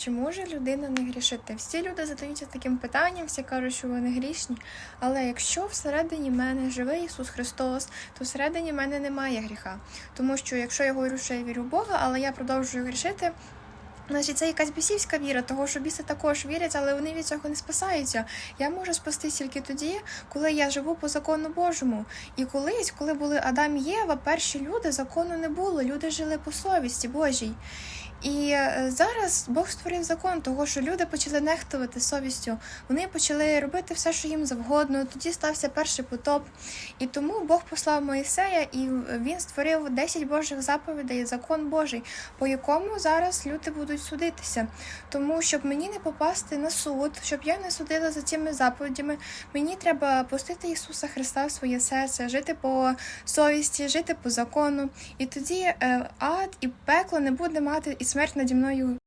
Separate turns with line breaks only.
Чи може людина не грішити? Всі люди задаються таким питанням, всі кажуть, що вони грішні. Але якщо всередині мене живе Ісус Христос, то всередині мене немає гріха. Тому що якщо я говорю, що я вірю в Бога, але я продовжую грішити. Значить, це якась бісівська віра, того що біси також вірять, але вони від цього не спасаються. Я можу спастись тільки тоді, коли я живу по закону Божому. І колись, коли були Адам і Єва, перші люди закону не було. Люди жили по совісті Божій. І е, зараз Бог створив закон, того що люди почали нехтувати совістю. Вони почали робити все, що їм завгодно. Тоді стався перший потоп. І тому Бог послав Моїсея, і він створив 10 Божих заповідей, закон Божий, по якому зараз люди будуть судитися. Тому щоб мені не попасти на суд, щоб я не судила за цими заповідями, мені треба пустити Ісуса Христа в своє серце, жити по совісті, жити по закону. І тоді е, ад і пекло не буде мати і смерть наді мною